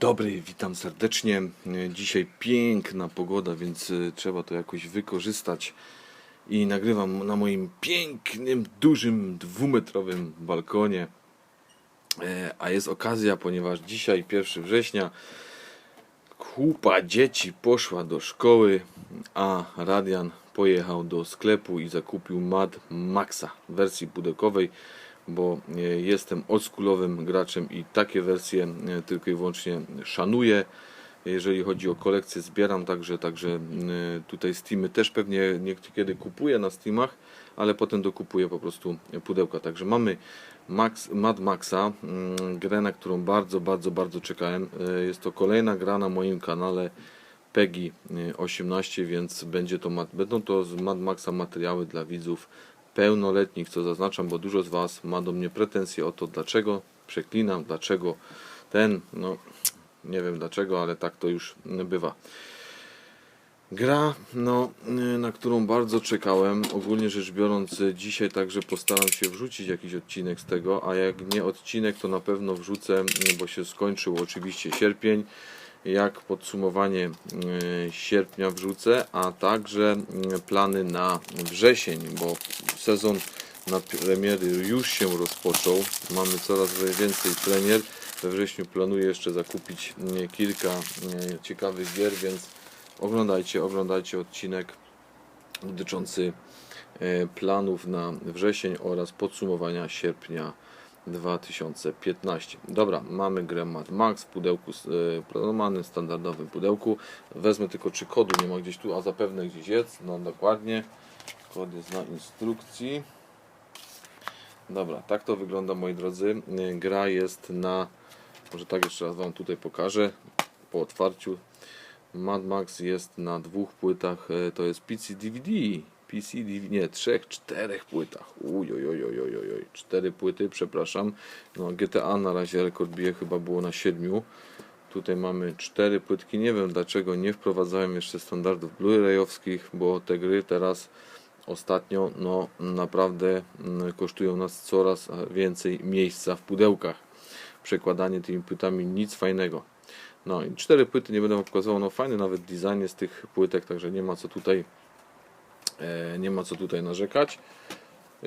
dobry, witam serdecznie. Dzisiaj piękna pogoda, więc e, trzeba to jakoś wykorzystać. I nagrywam na moim pięknym, dużym, dwumetrowym balkonie. E, A jest okazja, ponieważ dzisiaj, 1 września, kupa dzieci poszła do szkoły, a Radian pojechał do sklepu i zakupił Mad Maxa w wersji pudełkowej, bo e, jestem oldschoolowym graczem i takie wersje e, tylko i wyłącznie szanuję. Jeżeli chodzi o kolekcję, zbieram także, także e, tutaj Steamy też pewnie niekiedy kupuję na Steamach, ale potem dokupuję po prostu pudełka. Także mamy Max, Mad Maxa, mm, grę, na którą bardzo, bardzo, bardzo czekałem. Jest to kolejna gra na moim kanale PEGI e, 18, więc będzie to, będą to z Mad Maxa materiały dla widzów pełnoletnich, co zaznaczam, bo dużo z Was ma do mnie pretensje o to, dlaczego przeklinam, dlaczego ten, no nie wiem dlaczego, ale tak to już bywa. Gra, no, na którą bardzo czekałem. Ogólnie rzecz biorąc, dzisiaj także postaram się wrzucić jakiś odcinek z tego, a jak nie odcinek, to na pewno wrzucę, bo się skończył oczywiście sierpień. Jak podsumowanie y, sierpnia wrzucę, a także y, plany na wrzesień, bo sezon na premiery już się rozpoczął. Mamy coraz więcej premier. We wrześniu planuję jeszcze zakupić y, kilka ciekawych gier, więc oglądajcie, oglądajcie odcinek dotyczący e, planów na wrzesień oraz podsumowania sierpnia 2015. Dobra, mamy grę Mad Max w pudełku e, normalnym, standardowym pudełku. Wezmę tylko czy kodu nie ma gdzieś tu, a zapewne gdzieś jest. No dokładnie. Kod jest na instrukcji. Dobra, tak to wygląda moi drodzy. E, Gra jest na, może tak jeszcze raz Wam tutaj pokażę po otwarciu. Mad Max jest na dwóch płytach, e, to jest PC DVD. PC DVD, nie, trzech, czterech płytach. Uj, oj, oj, oj, oj, oj, oj. cztery płyty, przepraszam. No, GTA na razie rekord bije, chyba było na siedmiu. Tutaj mamy cztery płytki. Nie wiem dlaczego nie wprowadzałem jeszcze standardów Blu-rayowskich, bo te gry teraz ostatnio no naprawdę mm, kosztują nas coraz więcej miejsca w pudełkach. Przekładanie tymi płytami nic fajnego. No i cztery płyty nie będę pokazywał, no fajny nawet design jest tych płytek, także nie ma co tutaj nie ma co tutaj narzekać.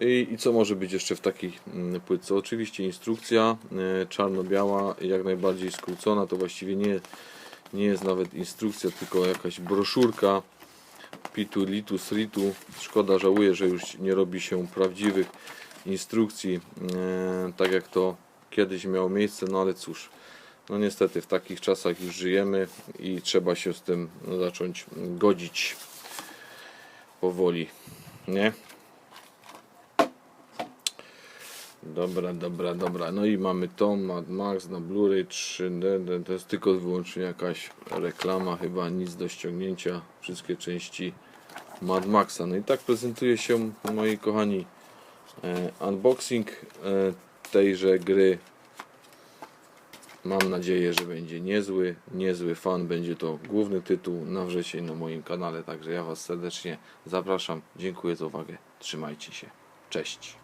I, I co może być jeszcze w takiej mm, płytce? Oczywiście instrukcja e, czarno-biała, jak najbardziej skrócona, to właściwie nie, nie jest nawet instrukcja, tylko jakaś broszurka Pitu, Litus, Ritu. Szkoda, żałuję, że już nie robi się prawdziwych instrukcji, e, tak jak to kiedyś miało miejsce, no ale cóż, no niestety w takich czasach już żyjemy i trzeba się z tym zacząć godzić powoli, nie? Dobra, dobra, dobra. No i mamy to Mad Max na Blu-ray 3D. To jest tylko wyłącznie jakaś reklama, chyba nic do ściągnięcia. Wszystkie części Mad Maxa. No i tak prezentuje się, moi kochani, e, unboxing e, tejże gry. Mam nadzieję, że będzie niezły, niezły fan. Będzie to główny tytuł na wrzesień na moim kanale. Także ja Was serdecznie zapraszam. Dziękuję za uwagę. Trzymajcie się. Cześć.